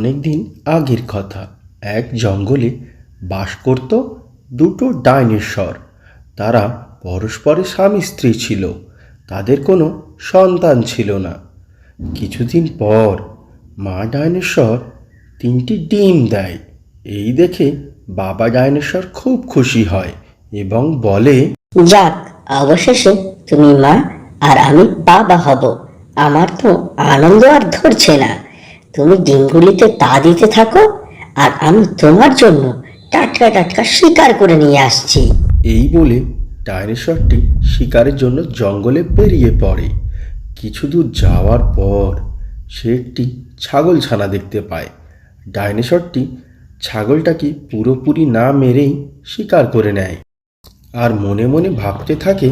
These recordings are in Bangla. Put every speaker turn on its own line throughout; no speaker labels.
অনেকদিন আগের কথা। এক জঙ্গলে বাস করত দুটো ডাইনোসর। তারা পরস্পরের স্বামী স্ত্রী ছিল। তাদের কোনো সন্তান ছিল না। কিছুদিন পর মা ডাইনোসর তিনটি ডিম দেয়। এই দেখে বাবা ডাইনোসর খুব খুশি হয় এবং বলে,
যাক, অবশেষে তুমি মা আর আমি বাবা হব। আমার তো আনন্দ আর ধরছে না। তুমি ডিমগুলিতে তা দিতে থাকো আর আমি তোমার জন্য টাটকা টাটকা শিকার করে নিয়ে আসছি।
এই বলে ডাইনোসরটি শিকারের জন্য জঙ্গলে বেরিয়ে পড়ে। কিছু দূর যাওয়ার পর সে একটি ছাগল ছানা দেখতে পায়। ডাইনোসরটি ছাগলটাকে পুরোপুরি না মেরেই শিকার করে নেয় আর মনে মনে ভাবতে থাকে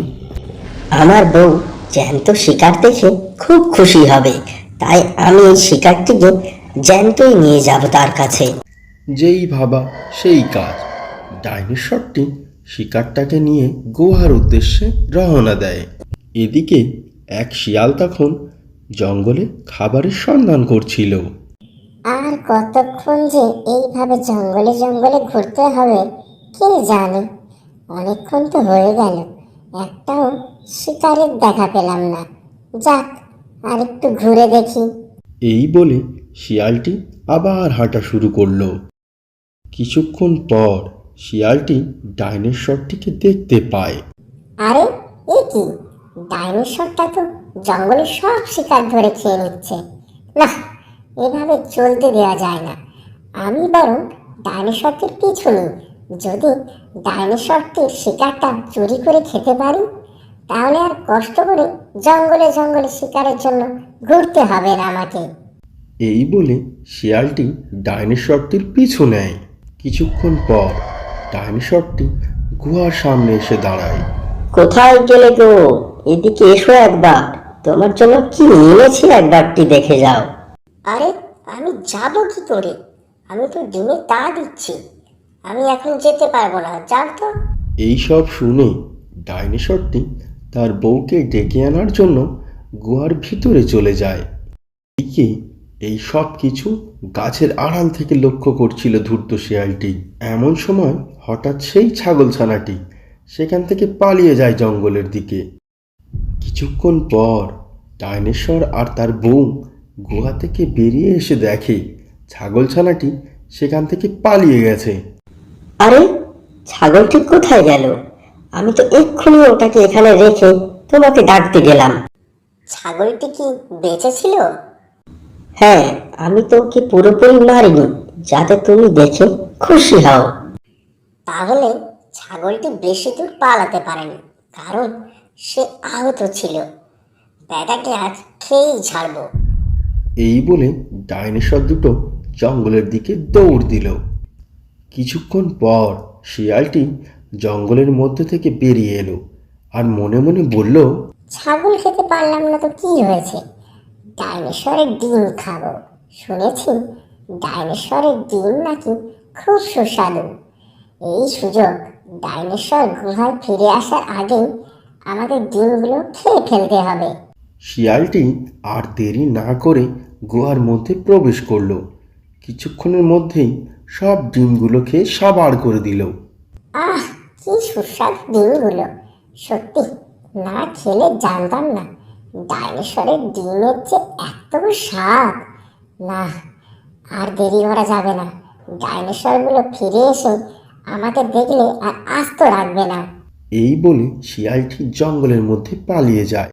আমার বউ জ্যান্ত শিকার দেখে খুব খুশি হবে। তাই আমি এই শিকারটিকে জ্যান্তই নিয়ে যাব তার কাছে।
যেই ভাবা সেই কাজ। ডাইনোসরটি শিকারটাকে নিয়ে গুহার উদ্দেশ্যে রওনা দেয়। এদিকে এক শিয়াল তখন জঙ্গলে খাবারের সন্ধান করছিল।
আর কতক্ষণ যে এইভাবে জঙ্গলে জঙ্গলে ঘুরতে হবে কে জানে? অনেকক্ষণ তো হয়ে গেল। একটাও শিকারের দেখা পেলাম না। যাক আর একটু ঘুরে দেখি।
এই বলে শিয়ালটি আবার হাঁটা শুরু করল। কিছুক্ষণ পর শিয়ালটি ডাইনোসরটিকে দেখতে পায়।
আরে এ কি? ডাইনোসরটা তো জঙ্গলে সব শিকার ধরে খেয়ে নিচ্ছে। না এভাবে চলতে দেওয়া যায় না। আমি বরং ডাইনোসরটির পিছু নিই যদি ডাইনোসরটির শিকারটা চুরি করে খেতে পারি তাহলে আর কষ্ট করে জঙ্গলে জঙ্গলে শিকারের জন্য ঘুরতে হবে না আমাকে।
এই বলে শিয়ালটি ডাইনোসরটির পিছু নেয়। কিছুক্ষণ পর ডাইনোসরটি গুহার সামনে এসে দাঁড়ায়।
কোথায় গেলে গো? এদিকে এসো একবার। তোমার জন্য কি এনেছি একবারটি দেখে যাও।
আরে আমি যাব কি করে? আমি তো ডিমে তা দিচ্ছি। আমি এখন যেতে পারব না যাও তো
এই সব শুনে ডাইনোসরটি তার বউকে ডেকে আনার জন্য গুহার ভিতরে চলে যায়। এদিকে এই সব কিছু গাছের আড়াল থেকে লক্ষ্য করছিল ধূর্ত শিয়ালটি। এমন সময় হঠাৎ সেই ছাগলছানাটি সেখান থেকে পালিয়ে যায় জঙ্গলের দিকে। কিছুক্ষণ পর ডাইনেশ্বর আর তার বউ গুহা থেকে বেরিয়ে এসে দেখে ছাগলছানাটি সেখান থেকে পালিয়ে গেছে।
আরে, ছাগলটি কোথায় গেল? আমি তো এক্ষুনি ওটাকে এখানে রেখে তোমাকে ডাকতে গেলাম।
ছাগলটি কি বেঁচে ছিল?
হ্যাঁ আমি তো ওকে পুরোপুরি মারিনি যাতে তুমি দেখে খুশি হও।
তাহলে ছাগলটি বেশি দূর পালাতে পারেনি কারণ সে আহত ছিল। ব্যাটাকে আজ খেয়েই ছাড়বো।
এই বলে ডাইনোসর দুটো জঙ্গলের দিকে দৌড় দিল। কিছুক্ষণ পর শিয়ালটি জঙ্গলের মধ্যে থেকে বেরিয়ে এলো আর মনে মনে বলল
ছাগল খেতে পারলাম না তো কি হয়েছে? ডাইনোসরের ডিম খাব। শুনেছি ডাইনোসরের ডিম নাকি খুব সুস্বাদু। এই সুযোগ ডাইনোসর গুহায় ফিরে আসার আগেই আমাদের ডিমগুলো খেয়ে ফেলতে হবে।
শিয়ালটি আর দেরি না করে গুহার মধ্যে প্রবেশ করল। কিছুক্ষণের মধ্যেই সব ডিমগুলো খেয়ে সাবার করে দিল।
আহ কি সুস্বাদু ডিমগুলো সত্যি, না খেলে জানতাম না, ডাইনোসরের ডিমের যে এত স্বাদ। না আর দেরি করা যাবে না। ডাইনোসরগুলো ফিরে এসে আমাকে দেখলে আর আস্ত রাখবে না।
এই বলে শিয়ালটি জঙ্গলের মধ্যে পালিয়ে যায়।